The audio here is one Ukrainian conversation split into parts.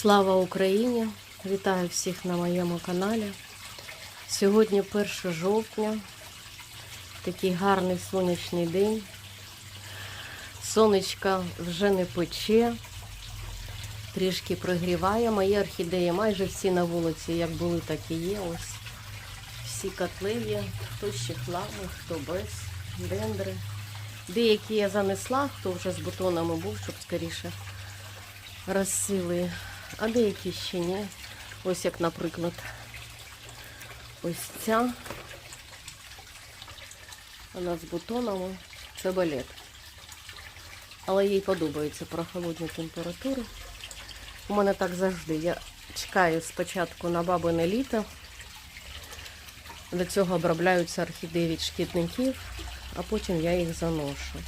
Слава Україні! Вітаю всіх на моєму каналі. Сьогодні 1 жовтня, такий гарний сонячний день. Сонечка вже не пече, трішки прогріває. Мої орхідеї майже всі на вулиці, як були, так і є. Ось всі котли є, хто з чехлами, хто без, дендри. Деякі я занесла, хто вже з бутонами був, щоб скоріше розсили, а деякі ще ні. Ось як, наприклад, ось ця. Вона з бутонами. Це балет. Але їй подобаються прохолодні температури. У мене так завжди. Я чекаю спочатку на бабине літо. До цього обробляються орхідеї від шкідників, а потім я їх заношу.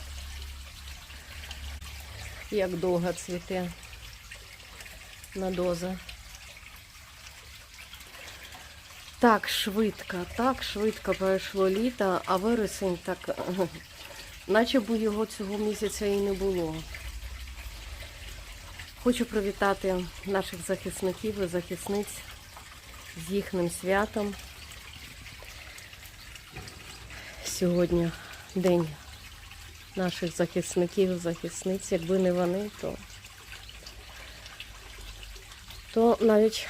Як довго цвіте на доза. Так швидко, так швидко пройшло літо, а вересень так, наче б його цього місяця і не було. Хочу привітати наших захисників і захисниць з їхнім святом. Сьогодні день наших захисників і захисниць. Якби не вони, то то навіть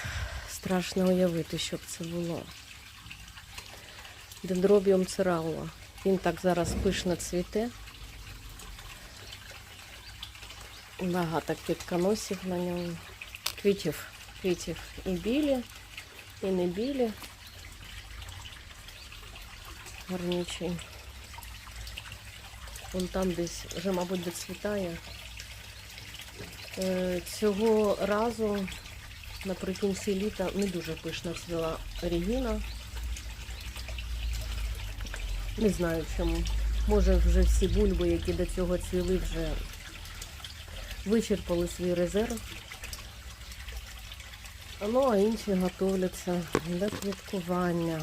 страшно уявити, що б це було. Дендробіум цираула. Він так зараз пишно цвіте. Багато квітконосів на ньому. Квітів, квітів і білі, і не білі. Гарнічий. Вон там десь вже, мабуть, доцвітає. Е, Цього разу наприкінці літа не дуже пишно цвіла Регіна. Не знаю чому. Може вже всі бульби, які до цього цвіли, вже вичерпали свій резерв. Ну, а інші готовляться до квіткування.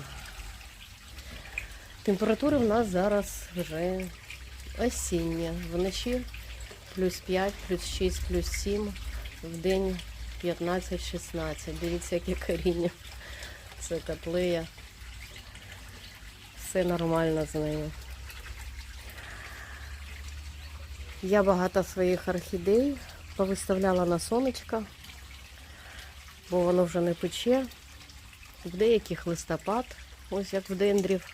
Температури в нас зараз вже осіння. Вночі плюс 5, плюс 6, плюс 7, в день 15-16. Дивіться, яке коріння. Це котлея. Все нормально з нею. Я багато своїх орхідей повиставляла на сонечко, бо воно вже не пече. В деяких листопад, ось як в дендрів,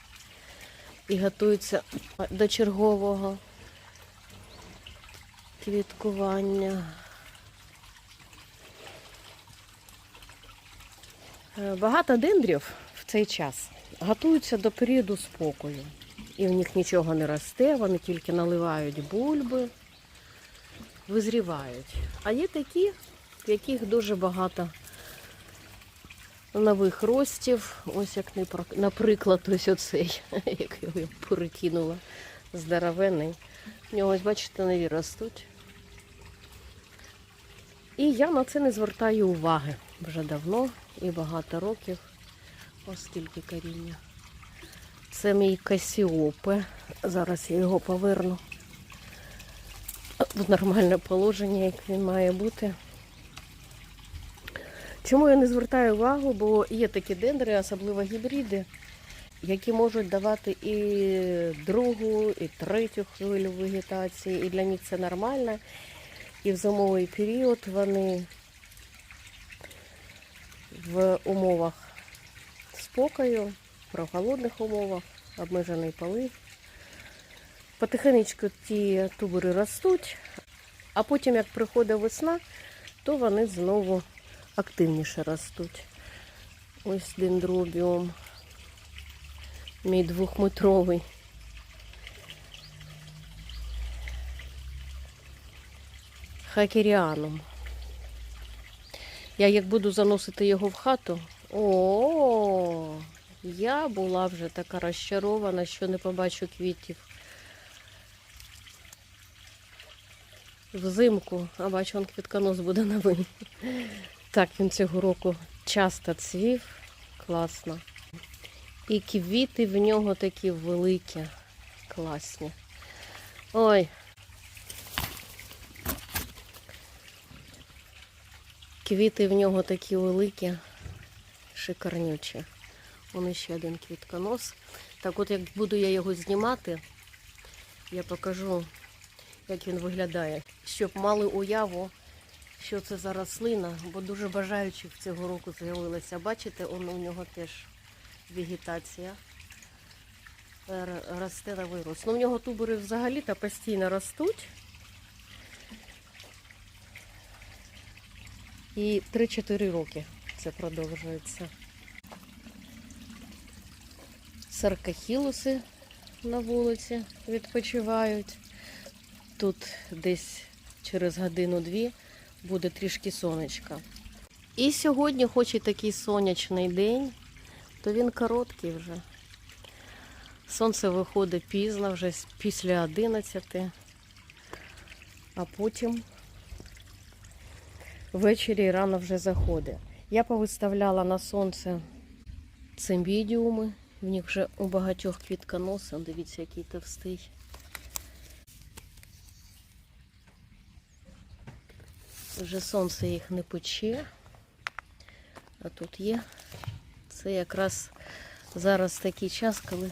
і готуються до чергового квіткування. Багато дендрів в цей час готуються до періоду спокою. І в них нічого не росте, вони тільки наливають бульби, визрівають. А є такі, в яких дуже багато нових ростів. Ось як наприклад, ось оцей, який я перекинула, здоровенний. В нього, ось, бачите, нові ростуть. І я на це не звертаю уваги вже давно і багато років. Ось скільки коріння. Це мій касіопе. Зараз я його поверну в нормальне положення, як він має бути. Чому я не звертаю увагу? Бо є такі дендри, особливо гібриди, які можуть давати і другу, і третю хвилю вегетації, і для них це нормально. І в зимовий період вони в умовах спокою, в холодних умовах, обмежений полив. Потихенечку ті тубери ростуть, а потім, як приходить весна, то вони знову активніше ростуть. Ось дендробіум, мій двохметровий. Хакеріаном. Я як буду заносити його в хату. О, я була вже така розчарована, що не побачу квітів. Взимку, а бачу, он квітконос буде новий. Так, він цього року часто цвів. Класно. І квіти в нього такі великі, класні. Ой. Квіти в нього такі великі, шикарнючі. Вон ще один квітконос. Так от як буду я його знімати, я покажу, як він виглядає, щоб мали уяву, що це за рослина, бо дуже бажаючих цього року з'явилося. Бачите, он, у нього теж вегетація е, росте на вирос. Ну, в нього тубери взагалі-то постійно ростуть. І 3-4 роки це продовжується. Саркахілуси на вулиці відпочивають. Тут десь через годину-дві буде трішки сонечка. І сьогодні, хоч і такий сонячний день, то він короткий вже. Сонце виходить пізно, вже після 11, а потім ввечері і рано вже заходить. Я повиставляла на сонце цимбідіуми. В них вже у багатьох квітконоси. Дивіться, який товстий. Вже сонце їх не пече. А тут є. Це якраз зараз такий час, коли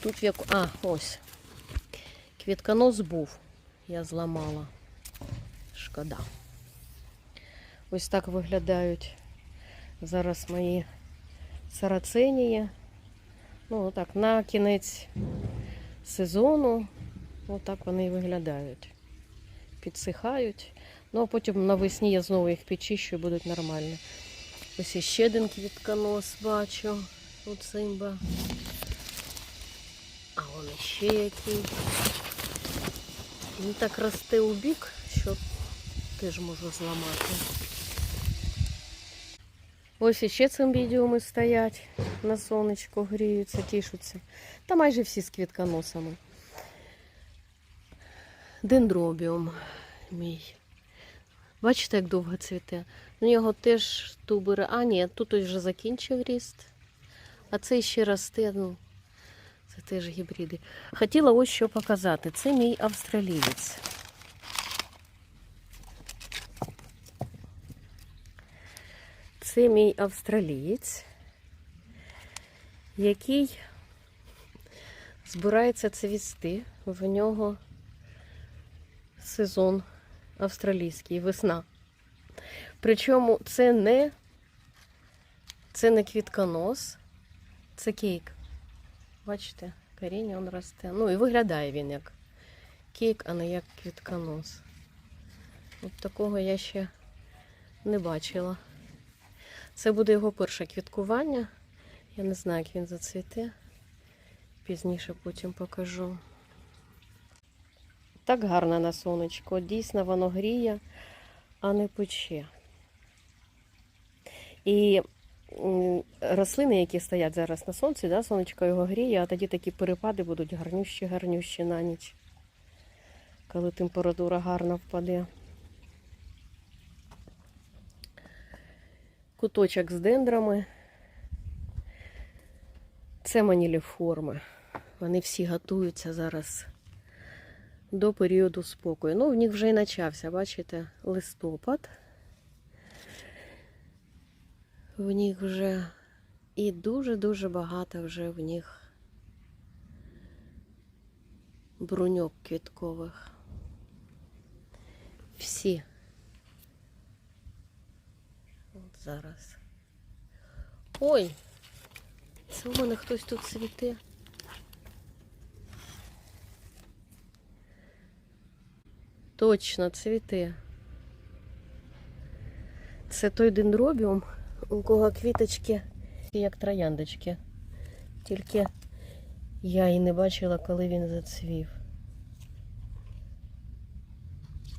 тут як. А, ось. Квітконос був. Я зламала. Шкода. Ось так виглядають зараз мої сарацинії. Ну, отак, на кінець сезону. Отак вони і виглядають. Підсихають. Ну, а потім навесні я знову їх підчищу і будуть нормально. Ось іще один квітконос бачу. У цимба. А вон іще який. Він так росте у бік, що теж можу зламати. Ось іще цимбідіуми стоять на сонечку, гріються, тішуться. Та майже всі з квітконосами. Дендробіум мій. Бачите, як довго цвіте? У нього теж тубери. А, ні, тут вже закінчив ріст. А цей ще росте. Ну, це теж гібриди. Хотіла ось що показати. Це мій австралієць. Це мій австралієць, який збирається цвісти. В нього сезон австралійський, весна. Причому це не, це не квітконос, це кейк. Бачите, коріння він росте. Ну і виглядає він як кейк, а не як квітконос. От такого я ще не бачила. Це буде його перше квіткування. Я не знаю, як він зацвіте. Пізніше потім покажу. Так гарно на сонечко. Дійсно, воно гріє, а не пече. І рослини, які стоять зараз на сонці, да, сонечко його гріє, а тоді такі перепади будуть гарнющі, гарнющі на ніч, коли температура гарно впаде. Куточок з дендрами. Це маніліформи. Вони всі готуються зараз до періоду спокою. Ну, в них вже і почався, бачите, листопад. В них вже і дуже-дуже багато вже в них бруньок квіткових. Всі. От зараз. Ой! Це у мене хтось тут цвіте. Точно, цвіте. Це той дендробіум, у кого квіточки як трояндочки. Тільки я і не бачила, коли він зацвів.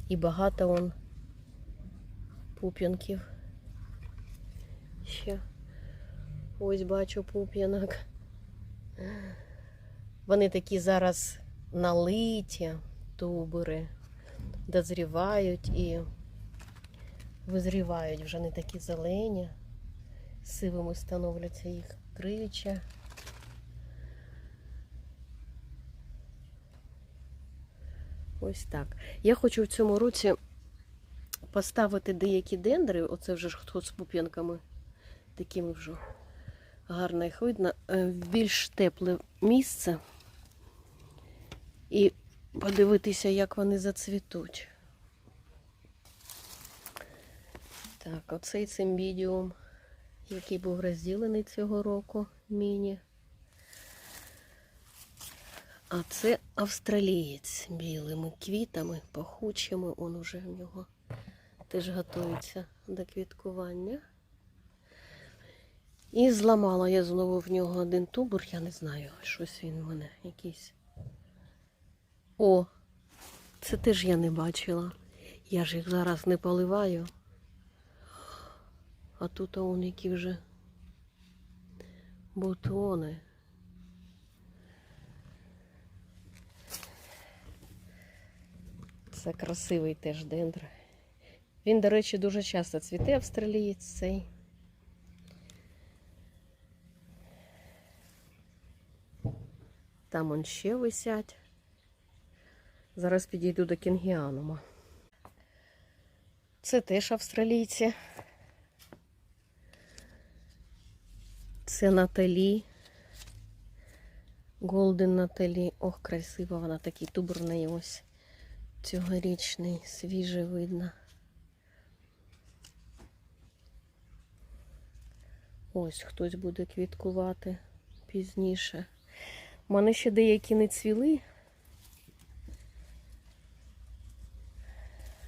І багато он пуп'янків. Ще ось бачу пуп'янок. Вони такі зараз налиті, тубери, дозрівають і визрівають, вже не такі зелені, сивими становляться їх крича. Ось так. Я хочу в цьому році поставити деякі дендри, оце вже ж хто з пуп'янками, такими вже гарно їх видно, е, в більш тепле місце і подивитися, як вони зацвітуть. Так, оцей цимбідіум, який був розділений цього року, міні. А це австралієць білими квітами, пахучими. Он уже в нього теж готується до квіткування. І зламала я знову в нього один тубур, я не знаю, щось він у мене якийсь. О, це теж я не бачила. Я ж їх зараз не поливаю. А тут он які вже бутони. Це красивий теж дендр. Він, до речі, дуже часто цвіте австралієць цей. Там он ще висять. Зараз підійду до кінгіанума. Це теж австралійці. Це Наталі. Голден Наталі. Ох, красива вона такий туберний ось. Цьогорічний, свіже видно. Ось хтось буде квіткувати пізніше. У мене ще деякі не цвіли.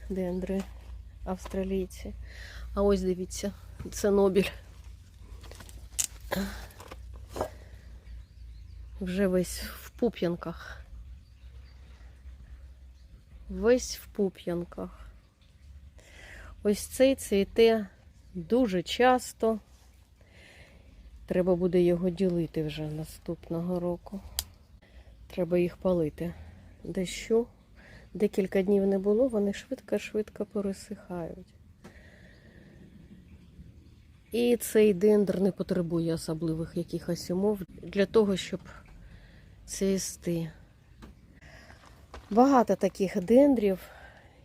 Дендри австралійці. А ось дивіться, це Нобіль. Вже весь в пуп'янках. Весь в пуп'янках. Ось цей цвіте дуже часто. Треба буде його ділити вже наступного року. Треба їх палити. Дощу декілька днів не було, вони швидко-швидко пересихають. І цей дендр не потребує особливих якихось умов для того, щоб цвісти. Багато таких дендрів,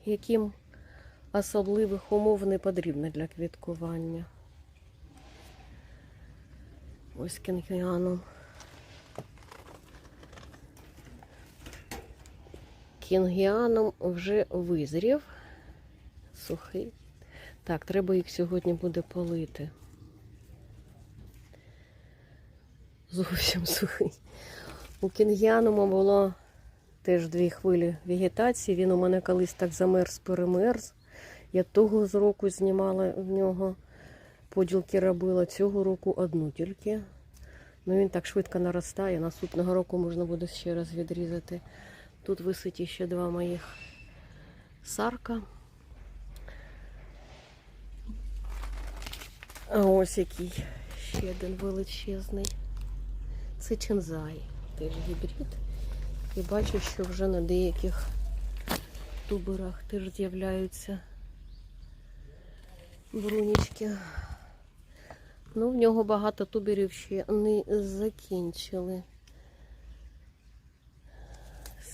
яким особливих умов не потрібно для квіткування. Ось кінгіаном. Кінгіаном вже визрів. Сухий. Так, треба їх сьогодні буде полити. Зовсім сухий. У кінгіанума було теж дві хвилі вегетації. Він у мене колись так замерз, перемерз. Я того з року знімала в нього поділки робила. Цього року одну тільки. Ну він так швидко наростає. Наступного року можна буде ще раз відрізати. Тут висить ще два моїх сарка. А ось який ще один величезний. Це чензай, теж гібрид. І бачу, що вже на деяких туберах теж з'являються брунічки. Ну, в нього багато туберів ще не закінчили.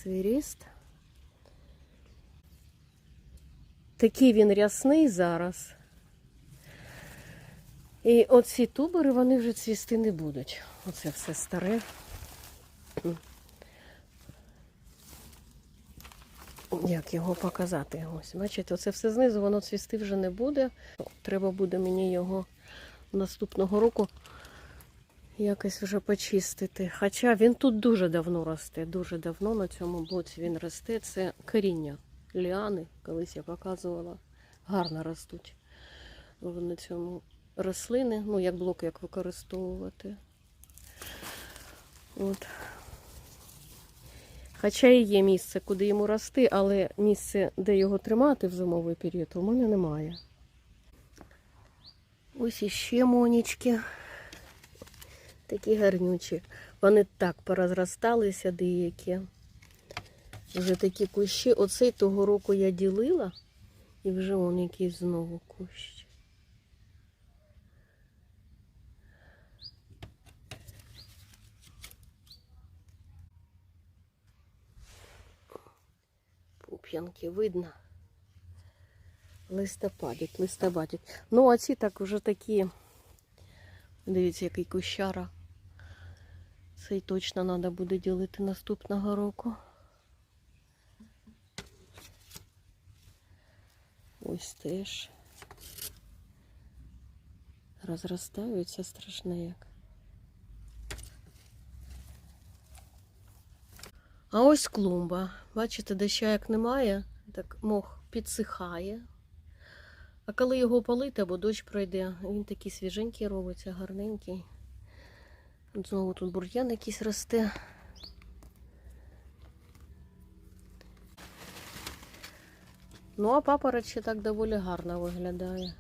Свіріст. Такий він рясний зараз. І оці тубери вони вже цвісти не будуть. Оце все старе. Як його показати? Ось, бачите, оце все знизу, воно цвісти вже не буде. Треба буде мені його наступного року якось вже почистити. Хоча він тут дуже давно росте, дуже давно на цьому боці він росте. Це коріння ліани, колись я показувала, гарно ростуть на цьому рослини, ну як блок як використовувати. От. Хоча і є місце, куди йому рости, але місце, де його тримати в зимовий період, у мене немає. Ось іще монічки. Такі гарнючі. Вони так порозросталися деякі. Вже такі кущі. Оцей того року я ділила, і вже он якийсь знову кущ. Пуп'янки видно. Листопадик, листопадик. Ну, а ці так уже такі. Дивіться, який кущара. Цей точно треба буде ділити наступного року. Ось теж. Розростаються страшне як. А ось клумба. Бачите, доща як немає, так мох підсихає. А коли його полити або дощ пройде, він такий свіженький робиться, гарненький. Знову тут бур'ян якийсь росте. Ну, а папороть так доволі гарно виглядає.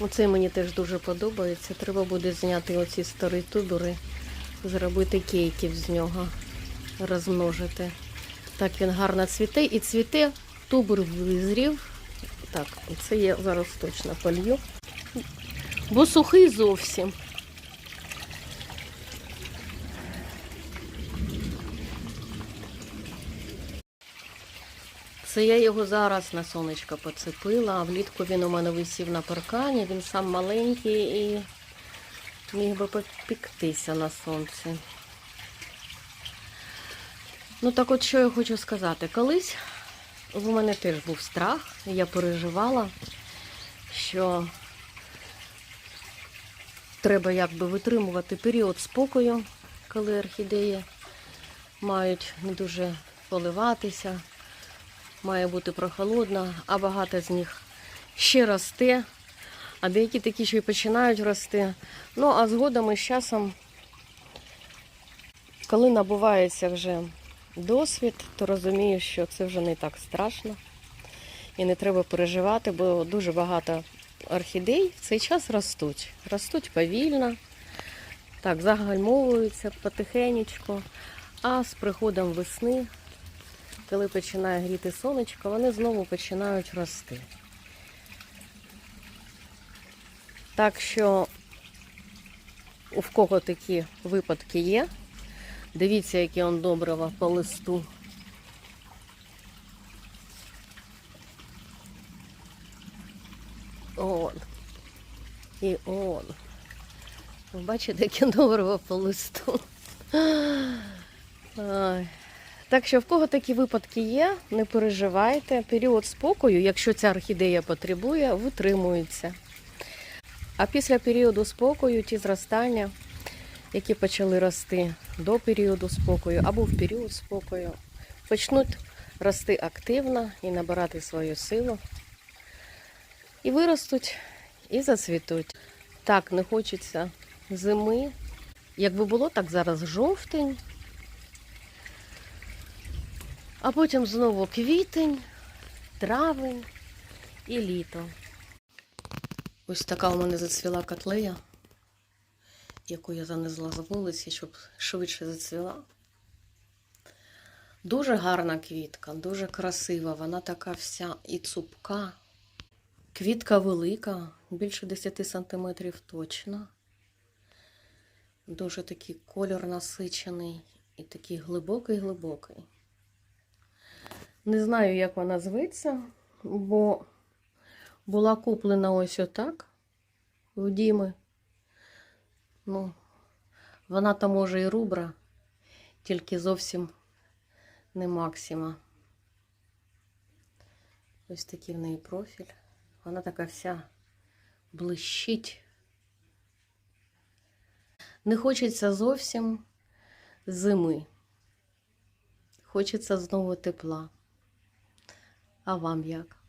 Оцей мені теж дуже подобається. Треба буде зняти оці старі тубери, зробити кейків з нього, розмножити. Так він гарно цвіте і цвіте, тубер визрів. Так, це я зараз точно полью. Бо сухий зовсім. Це я його зараз на сонечко поцепила, а влітку він у мене висів на паркані, він сам маленький і міг би попіктися на сонці. Ну так от що я хочу сказати. Колись у мене теж був страх, я переживала, що треба якби витримувати період спокою, коли орхідеї мають не дуже поливатися має бути прохолодно, а багато з них ще росте, а деякі такі, що й починають рости. Ну, а згодом із часом, коли набувається вже досвід, то розумію, що це вже не так страшно і не треба переживати, бо дуже багато орхідей в цей час ростуть. Ростуть повільно, так, загальмовуються потихенечку, а з приходом весни коли починає гріти сонечко, вони знову починають рости. Так що, у кого такі випадки є, дивіться, яке он добрива по листу. Он. І он. Ви бачите, яке добрива по листу. Ай. Так що в кого такі випадки є, не переживайте. Період спокою, якщо ця орхідея потребує, витримується. А після періоду спокою ті зростання, які почали рости до періоду спокою або в період спокою, почнуть рости активно і набирати свою силу. І виростуть, і зацвітуть. Так, не хочеться зими. Якби було так зараз жовтень. А потім знову квітень, травень і літо. Ось така у мене зацвіла котлея, яку я занесла з вулиці, щоб швидше зацвіла. Дуже гарна квітка, дуже красива. Вона така вся і цупка. Квітка велика, більше 10 сантиметрів точно. Дуже такий колір насичений і такий глибокий-глибокий. Не знаю, як вона зветься, бо була куплена ось отак в Діми. Ну, вона там може і рубра, тільки зовсім не максима. Ось такий в неї профіль. Вона така вся блищить. Не хочеться зовсім зими. Хочеться знову тепла. А вам як?